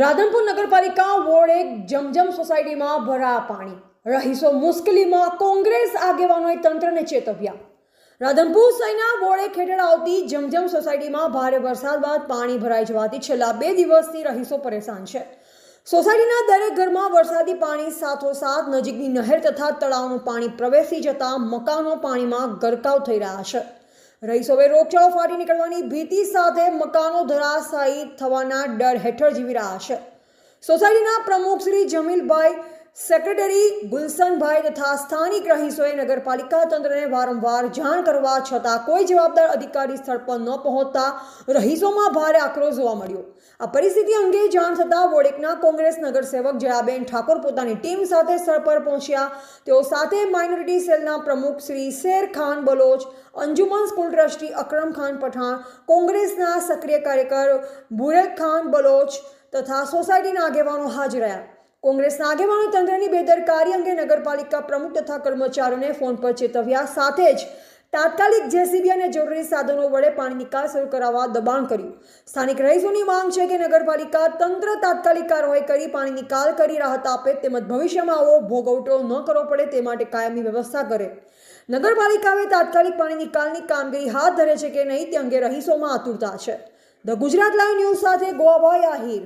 રાધનપુર નગરપાલિકા વોર્ડ એક જમજમ સોસાયટીમાં ભરાયા પાણી. રહીશો મુશ્કેલીમાં કોંગ્રેસ આગેવાનોએ તંત્રને ચેતવ્યા. રાધનપુર સૈના વોર્ડ એક હેઠળ આવતી જમજમ સોસાયટીમાં ભારે વરસાદ બાદ પાણી ભરાઈ જવાથી છેલ્લા બે દિવસથી રહીશો પરેશાન છે. સોસાયટીના દરેક ઘરમાં વરસાદી પાણી સાથોસાથ નજીકની નહેર તથા તળાવનું પાણી પ્રવેશી જતા મકાનો પાણીમાં ગરકાવ થઈ રહ્યા છે. રહીશોએ રોગચાળો ફાટી નીકળવાની ભીતિ સાથે મકાનો ધરાશાયી થવાના ડર હેઠળ જીવી રહ્યા છે. સોસાયટીના પ્રમુખ શ્રી જમીલભાઈ સેક્રેટરી ગુલશનભાઈ તથા સ્થાનિક રહીશોએ નગરપાલિકા તંત્રને વારંવાર જાણ કરવા છતાં કોઈ જવાબદાર અધિકારી સ્થળ પર ન પહોંચતા રહીશોમાં ભારે આક્રોશ જોવા મળ્યો. આ પરિસ્થિતિ અંગે જાણ થતાં વોડેકના કોંગ્રેસ નગરસેવક જયાબેન ઠાકોર પોતાની ટીમ સાથે સ્થળ પર પહોંચ્યા. તેઓ સાથે માઇનોરિટી સેલના પ્રમુખ શ્રી શેર ખાન બલોચ, અંજુમન સ્કૂલ ટ્રસ્ટી અકરમ ખાન પઠાણ, કોંગ્રેસના સક્રિય કાર્યકર બુરેક ખાન બલોચ તથા સોસાયટીના આગેવાનો હાજર રહ્યા. કોંગ્રેસના આગેવાનો તંત્રની બેદરકારી અંગે નગરપાલિકા પ્રમુખ તથા કર્મચારીઓને ફોન પર ચેતવ્યા. સાથે જ તાત્કાલિક જેસીબી અને જરૂરી સાધનો વડે પાણી નિકાલ શરૂ કરાવવા દબાણ કર્યું. સ્થાનિક રહીશોની માંગ છે કે નગરપાલિકા તંત્ર તાત્કાલિક કાર્યવાહી કરી પાણી નિકાલ કરી રાહત આપે તેમજ ભવિષ્યમાં આવો ભોગવટો ન કરવો પડે તે માટે કાયમી વ્યવસ્થા કરે. નગરપાલિકાએ તાત્કાલિક પાણી નિકાલની કામગીરી હાથ ધરે છે કે નહીં તે અંગે રહીશોમાં આતુરતા છે. ધ ગુજરાત લાઈવ ન્યૂઝ સાથે ગોવાભાઈ આહિર.